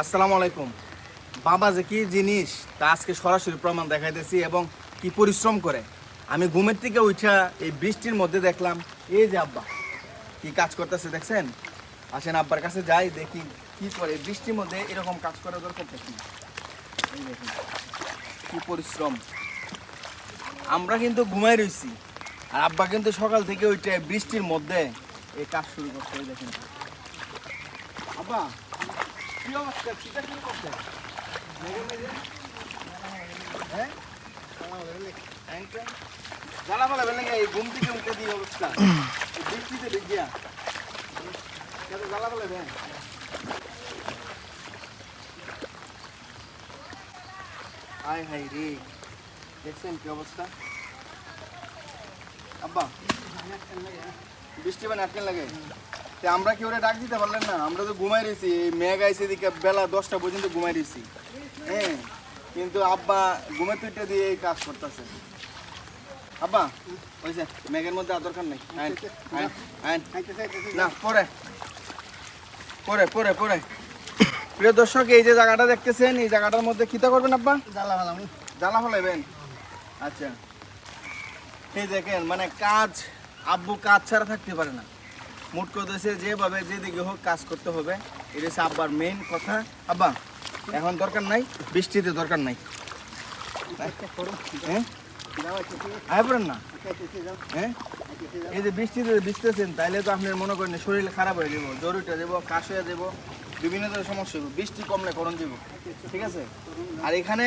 আসসালামু আলাইকুম। বাবা যে কি জিনিস, তা আজকে সরাসরি প্রমাণ দেখাইতেছি এবং কি পরিশ্রম করে। আমি ঘুমের থেকে উঠা এই বৃষ্টির মধ্যে দেখলাম, এই যে আব্বা, কি কাজ করতেছে দেখছেন? আসেন আব্বার কাছে যাই, দেখি কি করে বৃষ্টির মধ্যে এরকম কাজ করার দরকার দেখুন, কি পরিশ্রম। আমরা কিন্তু ঘুমাই রইছি, আর আব্বা কিন্তু সকাল থেকে ওইটা বৃষ্টির মধ্যে এই কাজ শুরু করতে দেখেন। আব্বা জ্বালা বলে এই ঘুম থেকে উঠে অবস্থা। বৃষ্টিতে দেখিয়া কত জ্বালা বলে দেন হাই রে, দেখছেন কি অবস্থা? আব্বা, বৃষ্টি মানে আটকে লাগে। আমরা কি ওরে ডাক দিতে পারলেন না? আমরা তো ঘুমাই রয়েছি এই মেঘ আইসে দিকে বেলা দশটা পর্যন্ত ঘুমাই রয়েছি। হ্যাঁ কিন্তু আব্বা ঘুমে পিঠে দিয়ে এই কাজ করতেছে। আব্বা ওইছে মেঘের মধ্যে আর দরকার নেই। না পরে। পরে পরে পরে। প্রিয় দর্শক এই যে জায়গাটা দেখতেছেন এই জায়গাটার মধ্যে কিতা করবেন আব্বা? জ্বালা ভালাম জ্বালা ফলাইবেন? আচ্ছা। এই দেখেন মানে কাজ আব্বু কাজ ছাড়া থাকতে পারে না। মুট করতেছে যেভাবে যেদিকে হোক কাজ করতে হবে, এটা হচ্ছে আব্বার মেইন কথা। আব্বা, এখন দরকার নাই, বৃষ্টিতে দরকার নাই। হ্যাঁ? না। হ্যাঁ? এই যে বৃষ্টিতে তো মনে করেন শরীর খারাপ হয়ে উঠে কাশ হয়ে বিভিন্ন ধরনের সমস্যা করণ ঠিক আছে? আর এখানে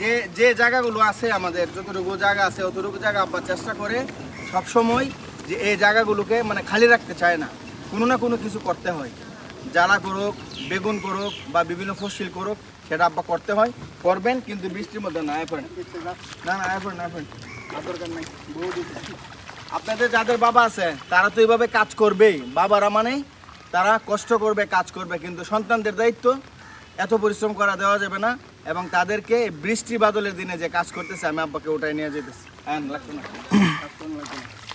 যে যে জায়গাগুলো আছে আমাদের, যতটুকু জায়গা আছে, অতটুকু জায়গা আব্বা চেষ্টা করে সব সময় যে এই জায়গাগুলোকে মানে খালি রাখতে চায় না। কোনো না কোনো কিছু করতে হয়। জ্বালা করুক বেগুন করুক বা বিভিন্ন ফসল করুক সেটা আব্বা করতে হয়। করবেন কিন্তু বৃষ্টির মধ্যে না পড়েন না না আয় পড়েন আয় পড়েন আপনাদের যাদের বাবা আছে তারা তো এইভাবে কাজ করবেই। বাবারা মানে তারা কষ্ট করবে কাজ করবে কিন্তু সন্তানদের দায়িত্ব এত পরিশ্রম করা দেওয়া যাবে না এবং তাদেরকে বৃষ্টি বাদলের দিনে যে কাজ করতেছে আমি আব্বাকে ওটাই নিয়ে যেতেছি। হ্যাঁ না না, লাগতো না।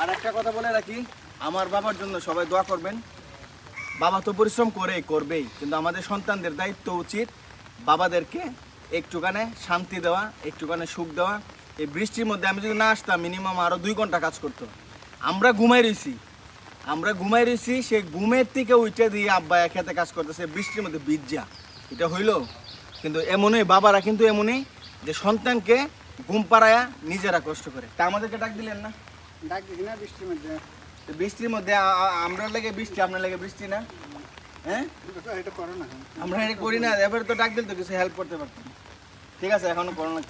আর একটা কথা বলে রাখি, আমার বাবার জন্য সবাই দোয়া করবেন। বাবা তো পরিশ্রম করেই করবেই, কিন্তু আমাদের সন্তানদের দায়িত্ব উচিত বাবাদেরকে একটুখানে শান্তি দেওয়া, একটুখানে সুখ দেওয়া। এই বৃষ্টির মধ্যে আমি যদি না আসতাম মিনিমাম আরও দুই ঘণ্টা কাজ করতো। আমরা ঘুমাই রয়েছি আমরা ঘুমাই রয়েছি সে ঘুমের থেকে উঠে দিয়ে আব্বা হাতে কাজ করতেছে, বৃষ্টির মধ্যে বিজ্জা এটা হইল। কিন্তু এমনই, বাবারা কিন্তু এমনই। যে সন্তানকে ঘুম পাড়ায়া নিজেরা কষ্ট করে। তা আমাদেরকে ডাক দিলেন না? ডাক দিছি না বৃষ্টির মধ্যে। তো বৃষ্টির মধ্যে আমরা লেগে বৃষ্টি আপনার লাগে বৃষ্টি না? হ্যাঁ? এটা করো না। আমরা এটা করি না এবারে তো ডাক দিল তো কিছু হেল্প করতে পারতাম। ঠিক আছে এখনও করো না